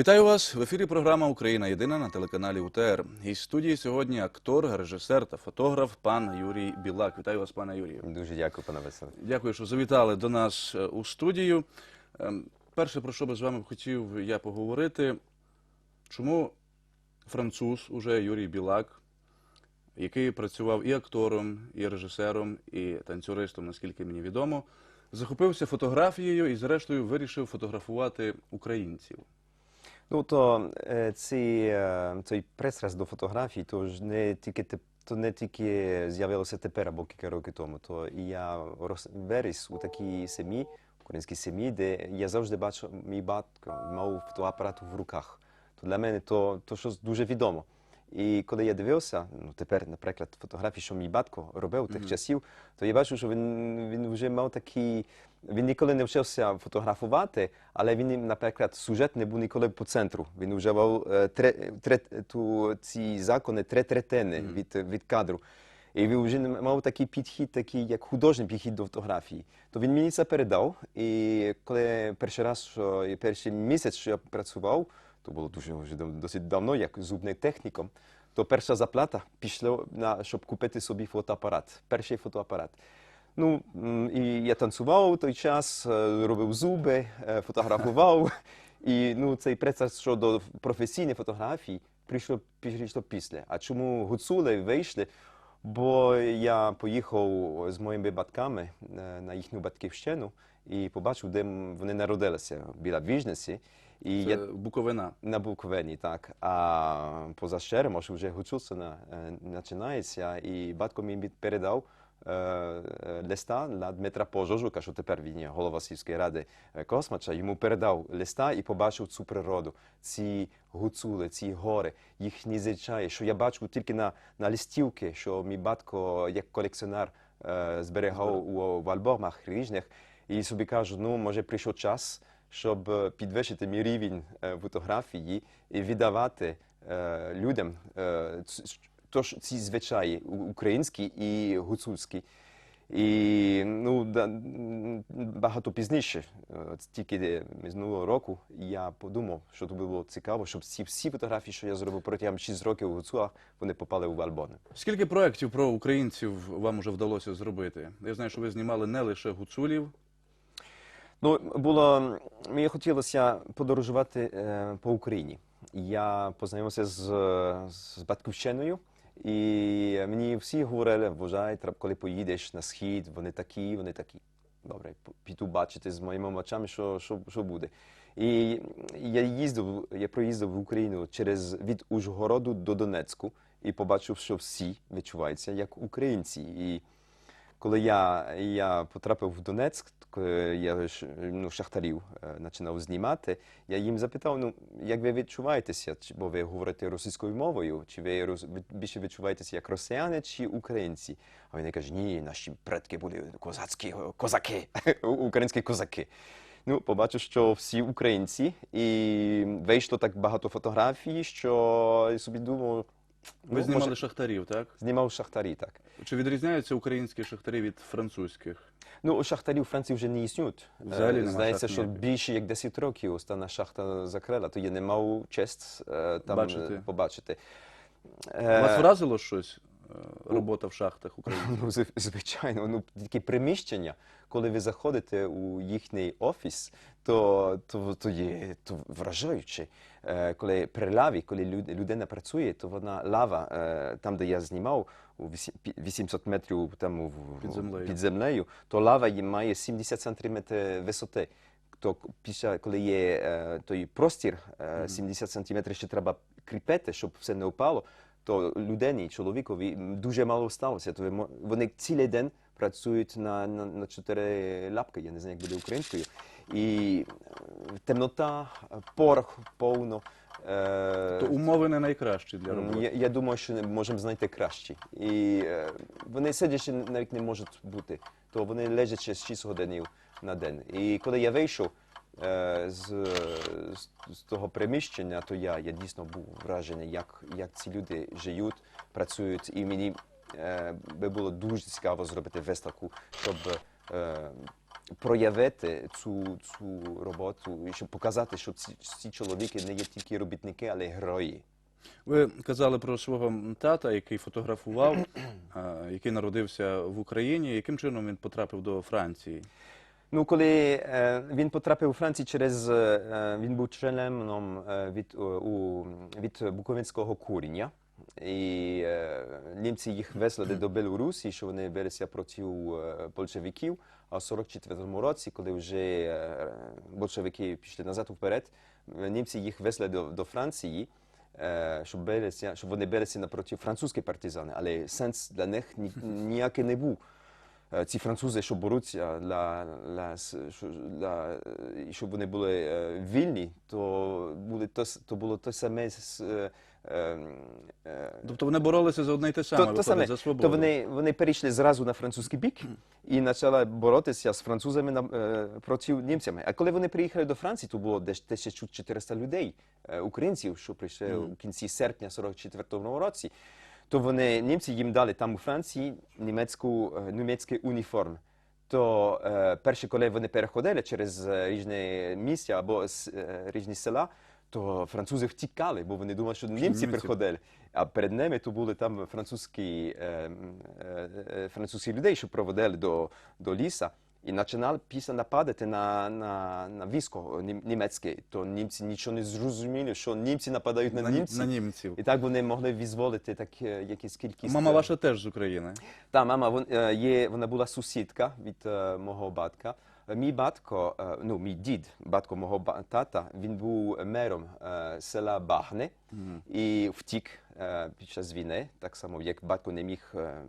Вітаю вас в ефірі. Програма Україна Єдина на телеканалі УТР. Із студії сьогодні актор, режисер та фотограф пан Юрій Білак. Вітаю вас, пане Юрію. Дуже дякую, пане Василе. Дякую, що завітали до нас е, у студію. Ем, Перше, про що би з вами хотів я поговорити, чому француз уже Юрій Білак, який працював і актором, і режисером, і танцюристом, наскільки мені відомо, захопився фотографією і, зрештою, вирішив фотографувати українців. Ну то е, ці, е, цей пристрасть до фотографій, то ж не тільки то не тільки з'явилося тепер або кілька років тому. То і я виріс у такій сім'ї, українській сім'ї, де я завжди бачив, мій батько мав фотоапарат в руках. То для мене то, то щось дуже відомо. І коли я дивився, ну тепер, наприклад, фотографії, що мій батько робив тих часів, то я бачу, що він, він вже мав такі. Він ніколи не вчився фотографувати, але він, наприклад, сюжет не був ніколи по центру. Він вживав е, тре, тре, ту, ці закони три третини від, від кадру. І він вже мав такий підхід, такий як художній підхід до фотографії. То він мені це передав. І коли перший раз, що перший місяць, що я працював, то було дуже досить давно, як зубним техніком, то перша заплата пішла на щоб купити собі фотоапарат, перший фотоапарат. Ну і я танцював у той час, робив зуби, фотографував. І ну цей процес щодо професійної фотографії прийшло прийшло після. А чому гуцули вийшли? Бо я поїхав з моїми батьками на їхню батьківщину і побачив, де вони народилися біля Віжниці. І Це я Буковина. на Буковині, так. А поза Щеремом, що вже гуцульщина е, починається, і батько мені передав е, е, листа для Дмитра Пожожука, що тепер він є голова сільської ради Космача, йому передав листа і побачив цю природу, ці гуцули, ці гори, їхні звичаї, що я бачив тільки на, на листівки, що мій батько як колекціонер зберігав у, в альбомах різних, і собі кажу, ну, може прийшов час, щоб е, підвищити мій рівень е, фотографії і віддавати е, людям тож ці звичаї українські і гуцульські. І ну, багато пізніше, тільки минулого року, я подумав, що це було цікаво, щоб ці всі фотографії, що я зробив протягом 6 років у Гуцулах, вони попали в альбоми. Скільки проєктів про українців вам уже вдалося зробити? Я знаю, що ви знімали не лише гуцулів. Ну, було мені хотілося подорожувати е, по Україні. Я познайомився з, з батьківщиною, і мені всі говорили, вважай, коли поїдеш на схід, вони такі, вони такі. Добре, піду бачити з моїми очами, що, що, що буде. І я їздив, я проїздив в Україну через від Ужгороду до Донецьку і побачив, що всі відчуваються як українці. І коли я, я потрапив в Донецьк, я ну, шахтарів е, починав знімати, я їм запитав, ну, як ви відчуваєтеся, бо ви говорите російською мовою, чи ви роз- більше відчуваєтеся як росіяни чи українці? А вони кажуть, ні, наші предки були козацькі козаки, українські козаки. Ну, побачив, що всі українці, і вийшло так багато фотографій, що я собі думав, Ви ну, знімали може, шахтарів, так? знімав шахтарі, так. Чи відрізняються українські шахтарі від французьких? Ну, у шахтарів Франції вже не існують. Взагалі Е, Здається, шахт що більше як 10 років остана шахта закрила, то я не мав честь е, там Бачити. е, побачити. Вас вразило щось? Е, Робота в шахтах? Ну, звичайно, ну такі приміщення, коли ви заходите у їхній офіс, то, то, то є то вражаюче. Е, коли при лаві, коли людина працює, то вона лава, е, там, де я знімав, у 800 метрів там Під землею. під землею, то лава має 70 сантиметрів висоти. То після, коли є той простір, е, 70 сантиметрів ще треба кріпити, щоб все не впало, то людині, чоловікові дуже мало сталося. То вони цілий день працюють на, на, на чотири лапки, я не знаю, як буде українською. І е, темнота, порох повно. Е, То умови не найкращі для роботи. Я, я думаю, що можемо знайти кращі. І е, вони сидячи навіть не можуть бути, то вони лежачи 6 годин на день. І коли я вийшов з, з, з того приміщення, то я, я дійсно був вражений, як, як ці люди живуть, працюють. І мені е, би було дуже цікаво зробити виставку, щоб е, проявити цю, цю роботу, і щоб показати, що ці, ці чоловіки не є тільки робітники, але й герої. Ви казали про свого тата, який фотографував, який народився в Україні. Яким чином він потрапив до Франції? Ну, коли е, він потрапив у Францію через е, він був членом е, від, е, у, від Буковинського куріння. І е, німці їх вислали до Білорусі, що вони билися проти е, большевиків. А в 44-му році, коли вже е, большевики пішли назад вперед, е, німці їх вислали до, до Франції, е, щоб, билися, щоб вони билися напроти французьких партизани. Але сенс для них ні, ніякий не був. Е, Ці французи, що боруться для, для, для, щоб вони були е, вільні, то, були, то, то було те саме з, е, е, е, Тобто вони боролися за одне й те саме, то, то саме. за свободу. То вони, вони перейшли зразу на французький бік і почали боротися з французами на, проти німцями. А коли вони приїхали до Франції, то було десь 1400 людей, українців, що прийшли у кінці серпня 44-го році. То вони, німці їм дали там у Франції німецьку, е, німецький уніформ. То е, перше, коли вони переходили через е, різні місця або е, різні села, то французи втікали, бо вони думали, що німці німці. приходили. А перед ними то були там французькі, е, е, е, французькі людей, що проводили до, до ліса. І починали після нападати на, на, на військо німецьке. То німці нічого не зрозуміли, що німці нападають на, на, німців. на німців. І так вони могли визволити так, е, якісь кількість. Мама е, ваша теж з України. та мама вон, е, є, вона була сусідка від е, мого батька. Мій батько, е, ну мій дід, батько мого тата, він був мером е, села Бахне і втік е, під час війни, так само як батько не міг е,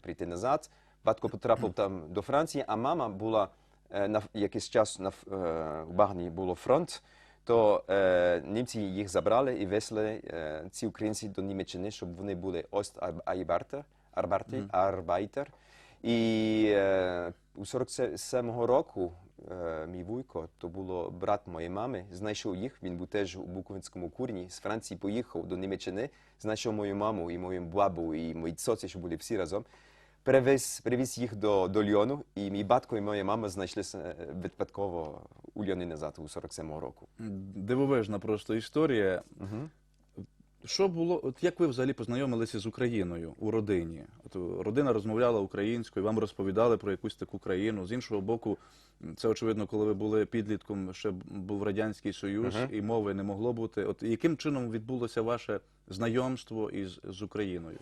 прийти назад. Батько потрапив там до Франції, а мама була е, на якийсь час на ф- е, Багні було фронт. То е, німці їх забрали і везли е, ці українці до Німеччини, щоб вони були Остайбартер, Арбарти, Арбайтер. І е, у 47-го року е, мій вуйко, то було брат моєї мами, знайшов їх, він був теж у Буковинському курні, з Франції поїхав до Німеччини, знайшов мою маму і мою бабу, і мої цоці, що були всі разом. Перевіз, перевіз їх до, до Льону, і мій батько і моя мама знайшлися е, випадково у Льоні назад у 47-го року. Дивовижна просто історія. Що було, от як ви взагалі познайомилися з Україною у родині? От е, родина розмовляла українською, вам розповідали про якусь таку країну. З іншого боку, це очевидно, коли ви були підлітком, ще був радянський союз, і мови не могло бути. От яким чином відбулося ваше знайомство із з Україною?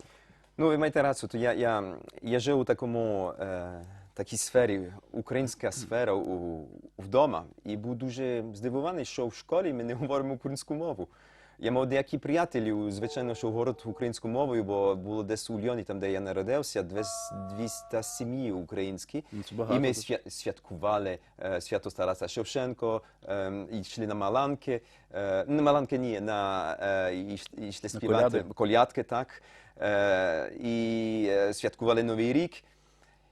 Ну, ви маєте рацію, то я, я, я жив у такому е, такій сфері, українська сфера у, вдома, і був дуже здивований, що в школі ми не говоримо українську мову. Я мав деякі приятелі, звичайно, що говорять українською мовою, бо було десь у Льоні, там, де я народився, 200 сім'ї українські. Ну, І ми святкували е, свято Тараса Шевченко, е, і йшли на Маланки. Е, не Маланки, ні, на, е, йшли співати колядки, так. І святкували Новий рік.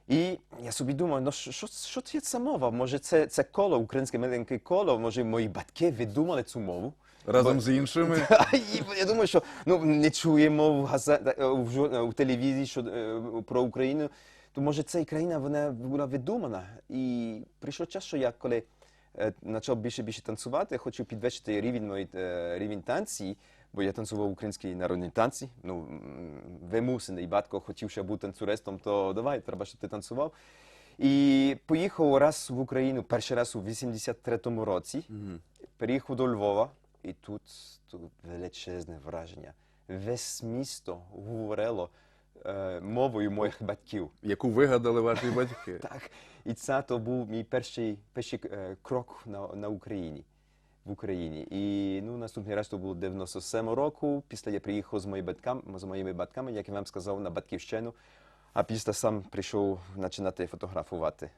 І я собі думав, ну що, що, це за мова? Може, це, це коло, українське маленьке коло, може, мої батьки видумали цю мову. Разом з іншими. І я думаю, що ну, не чуємо в, газет, е, в, жур- в телевізії що, е, про Україну, то може ця країна вона була видумана. І прийшов час, що я коли е, почав більше більше танцювати, хочу підвищити рівень мої е, рівень танці, бо я танцював українські народні танці. Ну, м, батько хотів, щоб я був танцюристом, то давай, треба, щоб ти танцював. І поїхав раз в Україну, перший раз у 83-му році. Приїхав до Львова, і тут, тут величезне враження. Весь місто говорило е, мовою моїх батьків. Яку вигадали ваші батьки? Так. І це то був мій перший, перший е, крок на, на Україні. В Україні. І ну, наступний раз то було 97 року. Після я приїхав з, моїми батьками, з моїми батьками, як я вам сказав, на батьківщину. А після сам прийшов починати фотографувати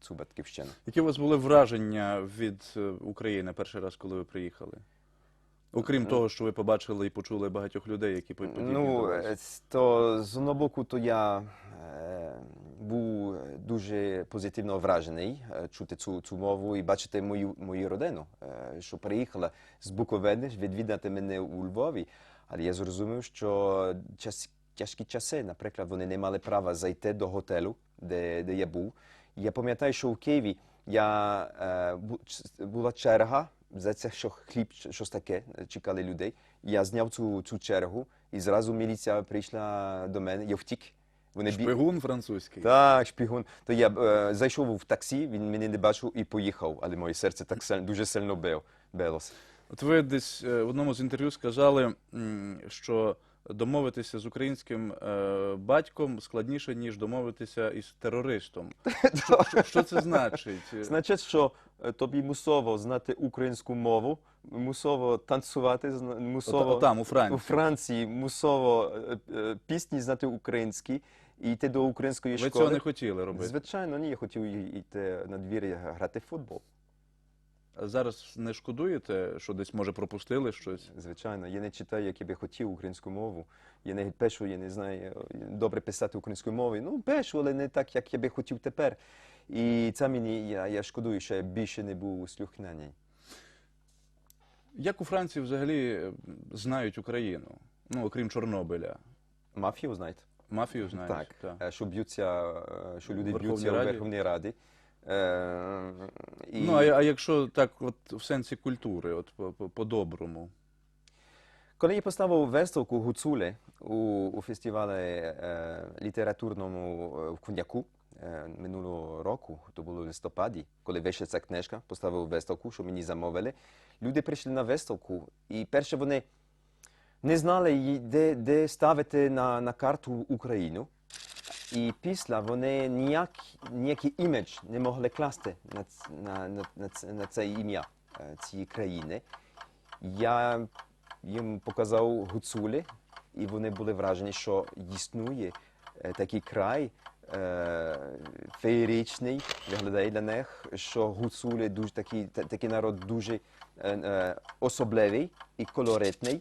цю батьківщину. Які у вас були враження від е, України перший раз, коли ви приїхали? Окрім того, що ви побачили і почули багатьох людей, які по- подібні до Ну, е, то з одного боку, то я е, був дуже позитивно вражений е, чути цю, цю мову і бачити мою, мою родину, е, що приїхала з Буковини відвідати мене у Львові. Але я зрозумів, що час, тяжкі часи, наприклад, вони не мали права зайти до готелю, де, де я був. Я пам'ятаю, що в Києві я, е, була черга за це, що хліб, щось таке, е, чекали людей. Я зняв цю, цю чергу, і зразу міліція прийшла до мене, я втік. Вони бі- Шпигун французький. так, шпігун. То я е, зайшов в таксі, він мене не бачив і поїхав, але моє серце так сильно, дуже сильно билося. От ви десь е, в одному з інтерв'ю сказали, що домовитися з українським е, батьком складніше, ніж домовитися із терористом. Що, що, що це значить? Значить, що е, тобі мусово знати українську мову, мусово танцювати, мусово От- там, у Франції. у Франції мусово е, е, пісні знати українські і йти до української Ви школи. цього не хотіли робити. Звичайно, ні, я хотів й- йти на двір грати в футбол. А зараз не шкодуєте, що десь може пропустили щось? Звичайно, я не читаю, як я би хотів українську мову. Я не пишу, я не знаю добре писати українською мовою. Ну, пишу, але не так, як я би хотів тепер. І це мені я, я шкодую, що я більше не був слухняний. Як у Франції взагалі знають Україну? Ну, окрім Чорнобиля. Мафію, знаєте? Мафію знають? Так, так. е, що б'ються, е, що люди б'ються у Верховній Раді. Е, і... Ну, а, а якщо так, от в сенсі культури, от по- по- по-доброму. Коли я поставив виставку Гуцуле у, у фестивалі е, літературному е, в Коньяку е, минулого року, то було в листопаді, коли вийшла ця книжка, поставив виставку, що мені замовили. Люди прийшли на виставку, і перше вони не знали, де, де ставити на, на карту Україну. І після вони ніяк, ніякий імідж не могли класти на, на, на, на, на це ім'я е, цієї країни. Я їм показав гуцулі, і вони були вражені, що існує е, такий край е, феєричний, виглядає для них, що гуцулі дуже такий, такий народ дуже е, е, особливий і колоритний.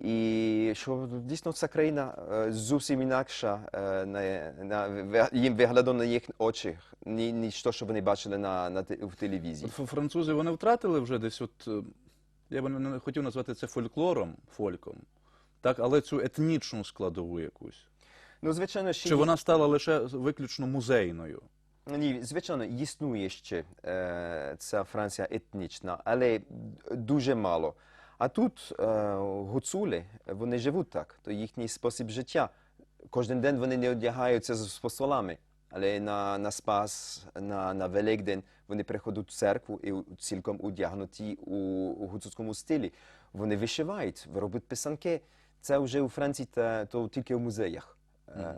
І що дійсно ця країна е, зовсім інакша е, на, на, їм виглядає на їх очах, ні- ніж то, що вони бачили на, на, в телевізії. Французи вони втратили вже десь, от, е, я б не хотів назвати це фольклором, фольком, так, але цю етнічну складову якусь. Ну, звичайно, ще Чи є- вона стала лише виключно музейною? Ні, звичайно, існує ще е, ця Франція етнічна, але дуже мало. А тут е, гуцули, вони живуть так, то їхній спосіб життя. Кожен день вони не одягаються з посолами, але на, на Спас, на, на Великдень вони приходять в церкву і цілком одягнуті у, у гуцульському стилі. Вони вишивають, роблять писанки. Це вже у Франції та, то тільки в музеях. Е,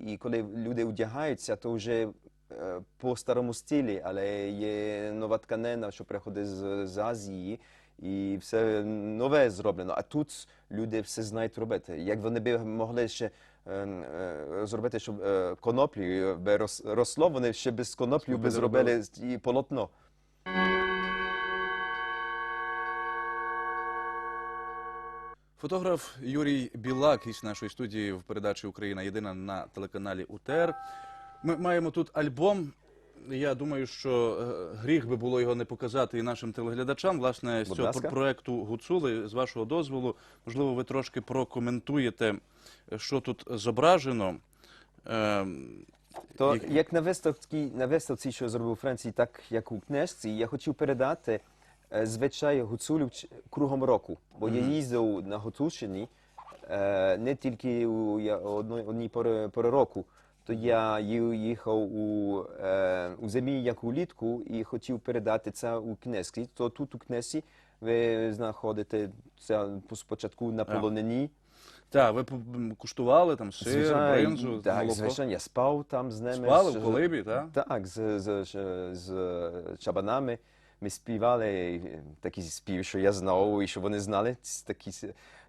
і коли люди одягаються, то вже е, по старому стилі, але є нова тканина, що приходить з, з Азії, і все нове зроблено. А тут люди все знають робити. Як вони би могли ще е, е, зробити, щоб е, коноплі би росло, вони ще без коноплі би зробили і полотно. Фотограф Юрій Білак із нашої студії в передачі Україна єдина на телеканалі УТР. Ми маємо тут альбом. Я думаю, що е, гріх би було його не показати і нашим телеглядачам. Власне, з Будь цього ласка. проекту Гуцули, з вашого дозволу, можливо, ви трошки прокоментуєте, е, що тут зображено. Е, То як на виставці, на виставці, що зробив у Франції, так як у книжці, я хотів передати звичай гуцулів кругом року. Бо я їздив на Гуцульщині не тільки у одній пори року. То я їхав у, е, у зимі, як улітку, і хотів передати це у книжці. То тут у книжці ви знаходите це спочатку на А. полонині. Так, ви куштували там сир, бринзу, так, молоко? звичайно, я спав там з ними. Спали з- в колибі, так? Так, з, з, з, з чабанами. Ми співали такі співи, що я знав, і що вони знали. Такі,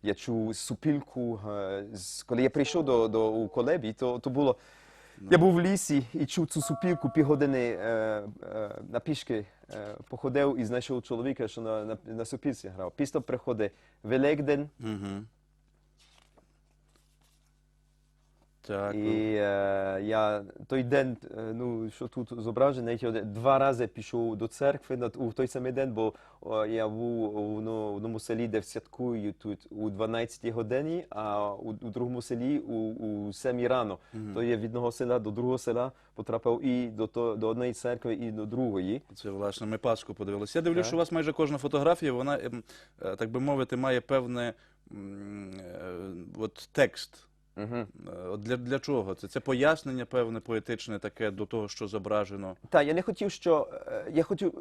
я чув супілку. е, Коли я прийшов до, до у колебі, то, то було. Я був в лісі і чув цю супілку півгодини е, е, на пішки е, походив і знайшов чоловіка, що на, на, на супівці грав. Після приходить Великдень, Угу. Так, І е, я той день, е, ну що тут зображений, я два рази пішов до церкви на у той самий день, бо о, я був у ну, в одному селі, де святкую тут у 12 годині, а у, у другому селі у, у 7 рано. То я від одного села до другого села потрапив і до, то, до одної церкви, і до другої. Це власне ми Пасху подивилися. Я дивлюсь, Так. що у вас майже кожна фотографія, вона, ем, е, так би мовити, має певне м, е, от текст. Угу. От для, для чого це? Це пояснення певне поетичне таке до того, що зображено. Так, я не хотів, що е, я хотів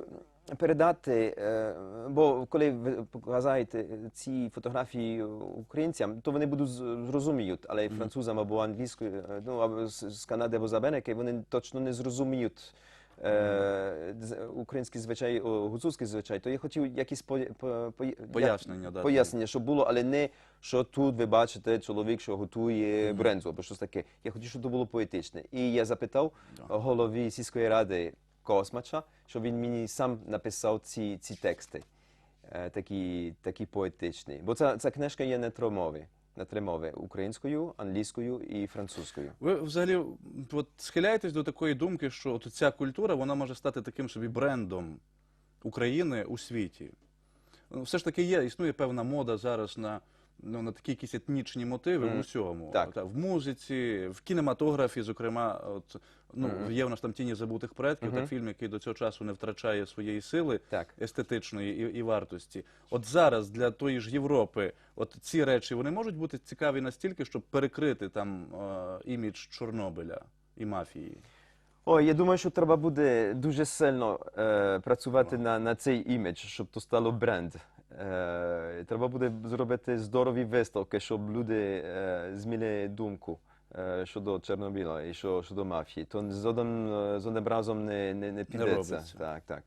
передати, е, бо коли ви показаєте ці фотографії українцям, то вони будуть зрозуміють, але французам або англійською, ну або з Канади або з Америки, вони точно не зрозуміють. Е, з- український звичай, о, гуцульський звичай, то я хотів якісь по, по, по, Пояснення дати. пояснення, щоб було, але не що тут ви бачите чоловік, що готує брензу або щось таке. Я хотів, щоб це було поетичне. І я запитав голові сільської ради Космача, щоб він мені сам написав ці, ці тексти, е, такі, такі поетичні. Бо ця, ця книжка є на мови. На три мови українською, англійською і французькою. Ви взагалі от, схиляєтесь до такої думки, що от ця культура вона може стати таким собі брендом України у світі. Ну, Все ж таки є, існує певна мода зараз на, ну, на такі якісь етнічні мотиви в усьому. Так. Та, в музиці, в кінематографі, зокрема, от, ну, є в нас там тіні забутих предків, так фільм, який до цього часу не втрачає своєї сили Так. естетичної і, і вартості. От зараз для тої ж Європи, от ці речі вони можуть бути цікаві настільки, щоб перекрити там е, імідж Чорнобиля і мафії. Ой, я думаю, що треба буде дуже сильно е, працювати на, на цей імідж, щоб то стало бренд. Е, треба буде зробити здорові виставки, щоб люди е, змінили думку е, щодо Чорнобиля і що, щодо мафії. То з одним, з одним разом не, не, не підеться. робиться. Так, так.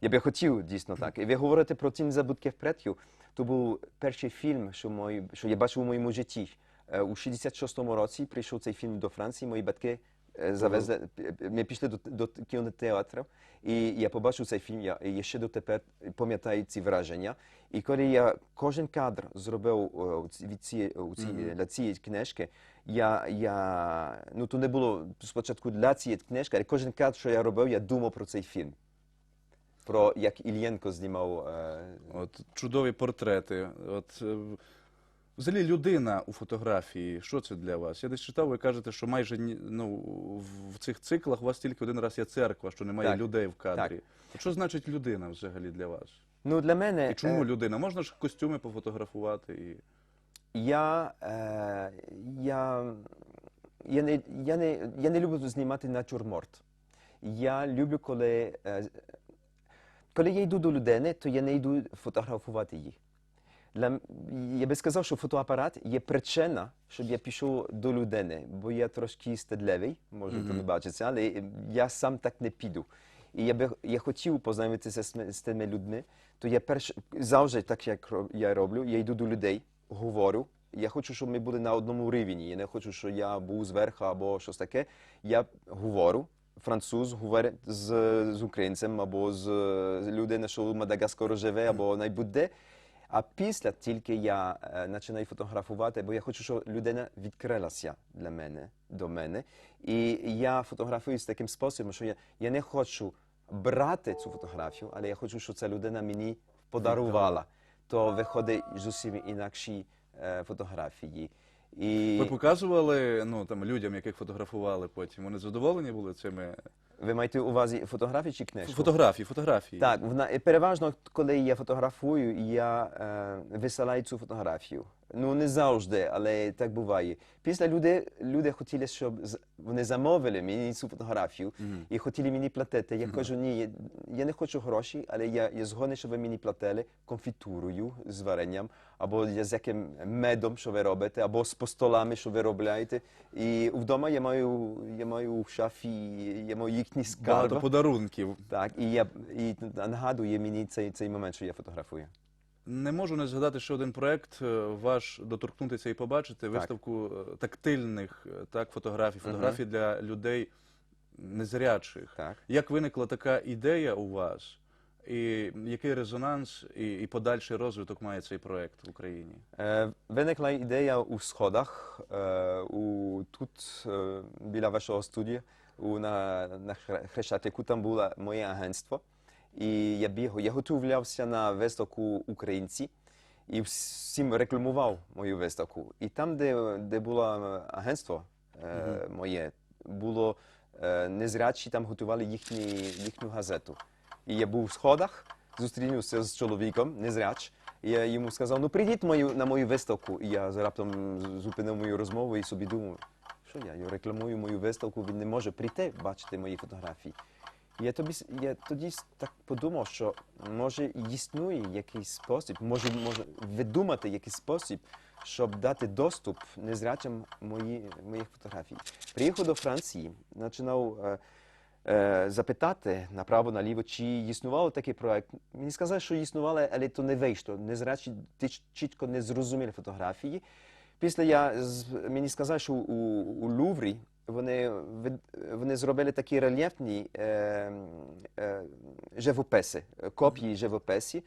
Я би хотів дійсно так. І ви говорите про тінь забутків предків. То був перший фільм, що, мої, що я бачив у моєму житті. У 66-му році прийшов цей фільм до Франції. Мої батьки завезли, п- п- ми пішли до, до кінотеатру, і я побачив цей фільм. Я, і ще дотепер пам'ятаю ці враження. І коли я кожен кадр зробив е, у ці- від цієї, у ці, для цієї книжки, я, я, ну то не було спочатку для цієї книжки, але кожен кадр, що я робив, я думав про цей фільм. Про як Ільєнко знімав. Е, От чудові портрети. От е, взагалі людина у фотографії. Що це для вас? Я десь читав, ви кажете, що майже ну, в- цих циклах у вас тільки один раз є церква, що немає Так. людей в кадрі. Так. Що значить людина взагалі для вас? ну, для мене. І чому е, людина? Можна ж костюми пофотографувати і. Я, е, я, я, не, я, не, я не люблю знімати натюрморт. Я люблю, коли, е, коли я йду до людини, то я не йду фотографувати її. Для, я би сказав, що фотоапарат є причина, щоб я пішов до людини, бо я трошки стидливий, може mm не бачиться, але я сам так не піду. І я би я хотів познайомитися з, з тими людьми, то я перш завжди, так як я роблю, я йду до людей, говорю. Я хочу, щоб ми були на одному рівні. Я не хочу, щоб я був зверху або щось таке. Я говорю. Француз говорить з, з українцем або з, з людиною, що в Мадагаскару живе, або найбудь-де. А після тільки я е, починаю фотографувати, бо я хочу, щоб людина відкрилася для мене, до мене. І я фотографую з таким способом, що я, я не хочу брати цю фотографію, але я хочу, щоб ця людина мені подарувала. То виходить зовсім інакші е, фотографії. І Ви показували ну, там, людям, яких фотографували потім. Вони задоволені були цими ви маєте увазі фотографії чи книжку? фотографії, фотографії. Так, вона переважно, коли я фотографую, я е, висилаю цю фотографію. Ну не завжди, але так буває. Після люди, люди хотіли, щоб вони замовили мені цю фотографію Мгм. і хотіли мені платити. Я кажу, ні, я, я не хочу гроші, але я, я згоден, щоб ви мені платили конфітурою з варенням, або з яким медом, що ви робите, або з постолами, що ви робляєте. І вдома я маю, я маю в шафі, я маю їхні Багато скарби. подарунків. Так, і я і нагадує мені цей, цей момент, що я фотографую. Не можу не згадати ще один проект е, ваш доторкнутися і побачити виставку е, тактильних е, так, фотографій, фотографій для людей незрячих. Так. Як виникла така ідея у вас? І який резонанс і, і подальший розвиток має цей проект в Україні? Е, Виникла ідея у сходах, е, у, тут е, біля вашого студії, у, на, на Хрещатику, там було моє агентство. І я біг, я готувався на виставку українці і всім рекламував мою виставку. І там, де, де було агентство е, моє, було е, незрячі, там готували їхні, їхню газету. І я був в сходах, зустрінувся з чоловіком, незряч. І я йому сказав, ну прийдіть мою, на мою виставку. І я раптом зупинив мою розмову і собі думав, що я, я рекламую мою виставку, він не може прийти бачити мої фотографії. Я, тобі, я тоді так подумав, що може існує якийсь спосіб, може, може видумати якийсь спосіб, щоб дати доступ незрячим мої, моїх фотографій. Приїхав до Франції, починав е, е, запитати направо-наліво, чи існував такий проект. Мені сказали, що існувало, але то не вийшло. Незрячі чітко не зрозуміли фотографії. Після я мені сказали, що у, у Луврі вони, вони зробили такі рельєфні е, е, живописи, копії живописів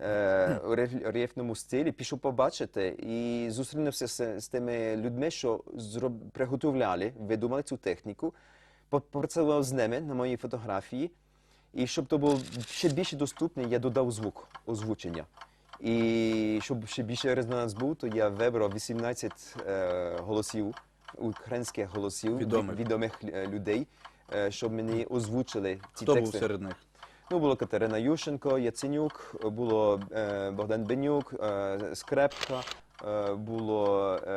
е, у рельєфному стилі. Пішов побачити і зустрінувся з, з тими людьми, що зроб, приготовляли, видумали цю техніку, по- попрацював з ними на моїй фотографії. І щоб то було ще більше доступне, я додав звук, озвучення. І щоб ще більше резонанс був, то я вибрав 18 е, голосів, українських голосів, Відомих. відомих е, людей, е, щоб мені озвучили ці Хто був серед них? Ну, було Катерина Ющенко, Яценюк, було е, Богдан Бенюк, е, Скрепка, е, було е,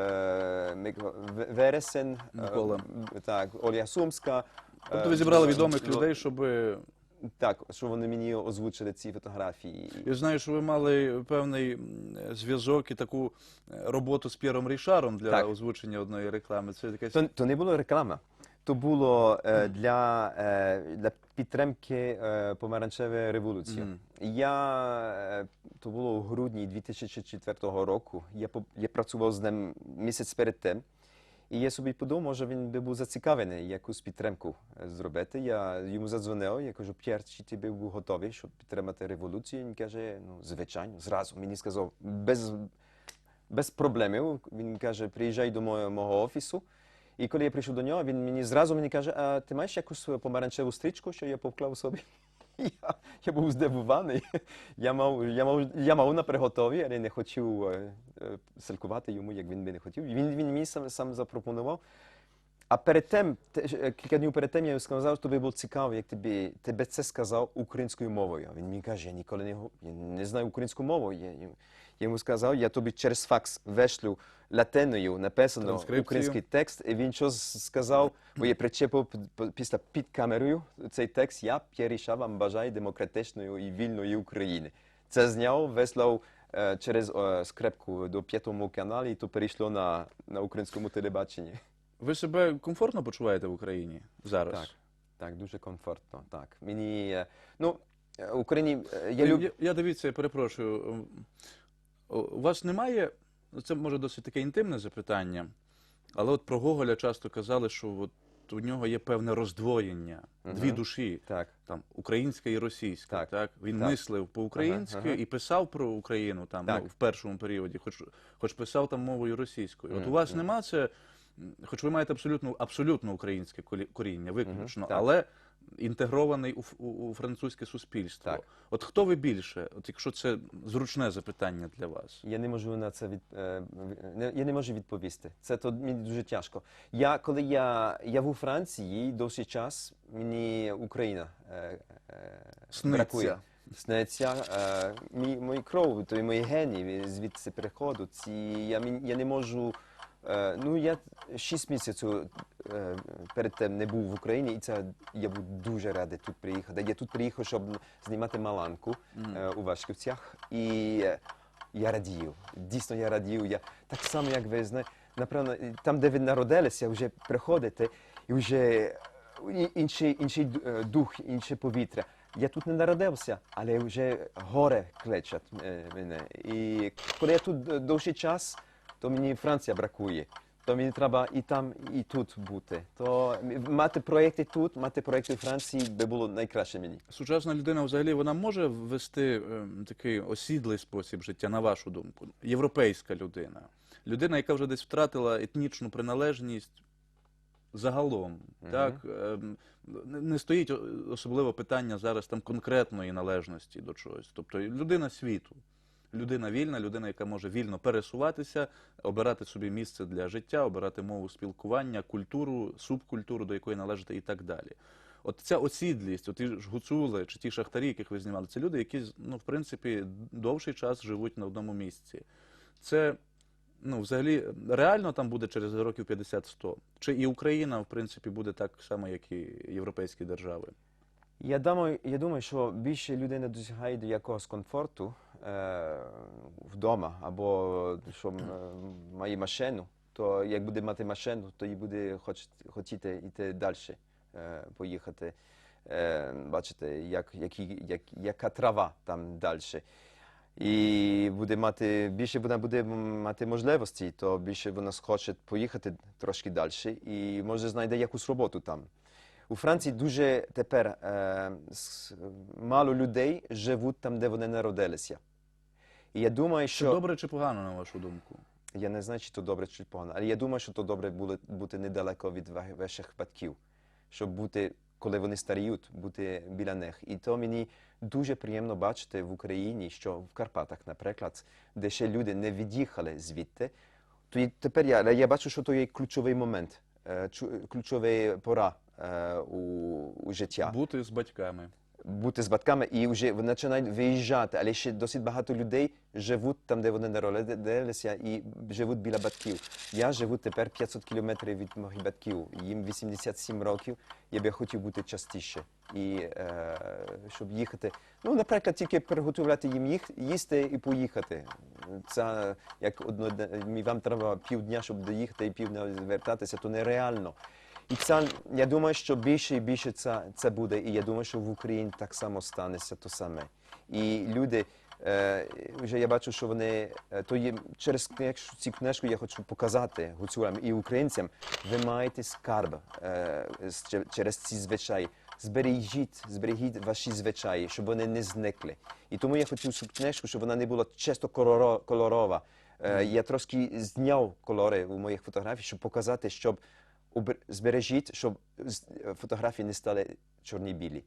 Мик- В- Вересен, е, Микола. так, Оля Сумська. Тобто е, ви зібрали відомих людей, щоб Так, що вони мені озвучили ці фотографії. я знаю, що ви мали певний зв'язок і таку е, роботу з П'єром Рішаром для Так. озвучення одної реклами. Це якась То, то не було реклама. То було е, для, е, для підтримки е, помаранчевої революції. Мгм. Я е, то було у грудні 2004 року. Я я працював з ним місяць перед тим. І я собі подумав, може він би був зацікавлений якусь підтримку е, зробити. Я йому задзвонив, я кажу, П'єр, чи ти був готовий, щоб підтримати революцію? Він каже, ну, звичайно, зразу. Мені сказав, без, без проблемів. Він каже, приїжджай до мого, офісу. І коли я прийшов до нього, він мені зразу мені каже, а ти маєш якусь помаранчеву стрічку, що я поклав собі? Я, я був здивований. Я мав, я, мав, я мав на приготові, але не хотів е, е, селькувати йому, як він би не хотів. Він, він мені сам, сам запропонував. А перед тим, те- е, кілька днів перед тим я йому сказав, що тобі було цікаво, як тобі, тебе це сказав українською мовою. Він мені каже, я ніколи не, я не знаю українську мову. Я, я, я йому сказав, я тобі через факс вешлю латиною написано український текст, і він щось сказав, бо я причепив після під камерою цей текст, я П'єріша вам бажаю демократичної і вільної України. Це зняв, вислав е, через е, скрепку до п'ятому каналі, і то перейшло на, на українському телебаченні. ви себе комфортно почуваєте в Україні зараз? Так, так, дуже комфортно. Так. Мені, е, ну, е, Україні е, я Я, люблю. я, я дивіться, я перепрошую. М, У вас немає, ну, це може досить таке інтимне запитання, але от про Гоголя часто казали, що от у нього є певне роздвоєння, Мгм. дві душі, Так, там українська і російська. Так, Так, Він так. мислив по-українськи Ага, ага. і писав про Україну там ну, в першому періоді, хоч, хоч писав там мовою російською. От у вас нема це, хоч ви маєте абсолютно, абсолютно українське коріння, виключно, так. але інтегрований у, у, у французьке суспільство. Так. От хто ви більше? От якщо це зручне запитання для вас. Я не можу на це від, е, я не можу відповісти. Це то мені дуже тяжко. Я коли я, я в у Франції довший час, мені Україна е, е, Сниться. бракує. Сниться. Е, мій, мої кров, то й мої гені звідси переходять. І я, я не можу. Е, ну, я шість місяців е, перед тим не був в Україні, і це я був дуже радий тут приїхати. Я тут приїхав, щоб знімати маланку е, у Вашківцях. І е, я радію. Дійсно, я радію. Я так само, як ви знаєте, напевно, там, де ви народилися, вже приходите, і вже інший, інший дух, інше повітря. Я тут не народився, але вже горе кличуть е, мене. І коли я тут довший час, то мені Франція бракує. то мені треба і там, і тут бути. То мати проєкти тут, мати проєкти в Франції би було найкраще мені. Сучасна людина взагалі вона може ввести ем, такий осідлий спосіб життя, на вашу думку? Європейська людина. Людина, яка вже десь втратила етнічну приналежність загалом. Так? Ем, не- стоїть особливо питання зараз там конкретної належності до чогось. Тобто людина світу. Людина вільна, людина, яка може вільно пересуватися, обирати собі місце для життя, обирати мову спілкування, культуру, субкультуру, до якої належати і так далі. От ця осідлість, от ті ж гуцули чи ті шахтарі, яких ви знімали, це люди, які ну, в принципі довший час живуть на одному місці. Це ну, взагалі реально там буде через років 50-100? Чи і Україна, в принципі, буде так само, як і європейські держави? Я думаю, я думаю, що більше людина досягає до якогось комфорту вдома, або що е, має машину, то як буде мати машину, то і буде хотіти йти далі, е, поїхати, е, бачите, як, які, як, яка трава там далі. І буде мати більше вона буде мати можливості, то більше вона схоче поїхати трошки далі і може знайде якусь роботу там. У Франції дуже тепер е, мало людей живуть там, де вони народилися. І я думаю, Чи що добре чи погано, на вашу думку? я не знаю, чи то добре, чи погано, але я думаю, що то добре було бути недалеко від ва- ваших батьків, щоб бути, коли вони старіють, бути біля них. І то мені дуже приємно бачити в Україні, що в Карпатах, наприклад, де ще люди не від'їхали звідти, то і тепер я, але я бачу, що то є ключовий момент, е, чу- ключова пора е, у, у життя Бути з батьками. Бути з батьками і вже починають виїжджати, але ще досить багато людей живуть там, де вони народилися, і живуть біля батьків. Я живу тепер 500 кілометрів від моїх батьків. Їм 87 років. Я би хотів бути частіше. І е, щоб їхати. Ну, наприклад, тільки приготувати їм їх, їсти і поїхати. Це як одно вам треба півдня, щоб доїхати і півдня вертатися, то нереально. І це, я думаю, що більше і більше це, це буде, і я думаю, що в Україні так само станеться то саме. І люди, е, вже я бачу, що вони, е, то є, через книж- цю книжку я хочу показати гуцулям і українцям, ви маєте скарб е, через ці звичаї. Збережіть, збережіть ваші звичаї, щоб вони не зникли. І тому я хотів цю книжку, щоб вона не була чисто кольорова. Е, Я трошки зняв кольори у моїх фотографіях, щоб показати, щоб збережіть, щоб фотографії не стали чорні-білі.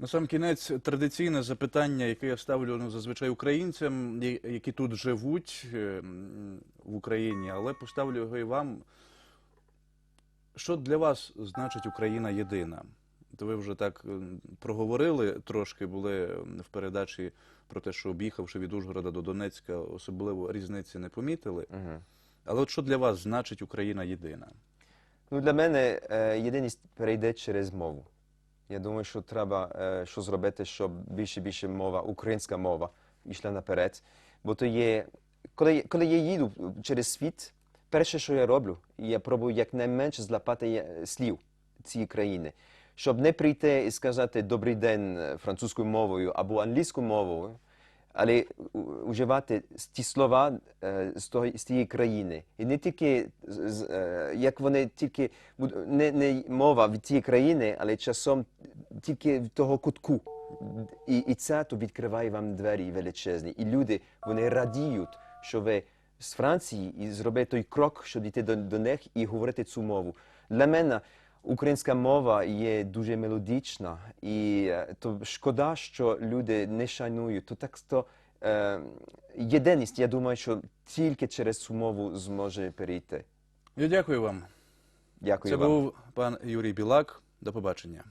На сам кінець традиційне запитання, яке я ставлю ну, зазвичай українцям, які тут живуть е, в Україні, але поставлю його і вам. Що для вас значить Україна єдина? То ви вже так е, проговорили трошки, були е, в передачі про те, що об'їхавши від Ужгорода до Донецька, особливо різниці не помітили. Угу. Але от що для вас значить Україна єдина? Ну, для мене е, єдиність перейде через мову. Я думаю, що треба е, що зробити, щоб більше більше мова, українська мова йшла наперед. Бо то є, коли, коли я їду через світ, перше, що я роблю, я пробую якнайменше злапати е, слів цієї країни. Щоб не прийти і сказати добрий день французькою мовою або англійською мовою, але уживати ті слова е, з, того, з тієї країни. І не тільки е, як вони тільки не, не мова від тієї країни, але часом тільки від того кутку. І, і це то відкриває вам двері величезні. І люди вони радіють, що ви з Франції і зробите той крок, щоб йти до, до них і говорити цю мову. Для мене українська мова є дуже мелодична, і е, то шкода, що люди не шанують. То так то е, єдиність, я думаю, що тільки через цю мову зможе перейти. Я дякую вам. Дякую Це вам. був пан Юрій Білак. До побачення.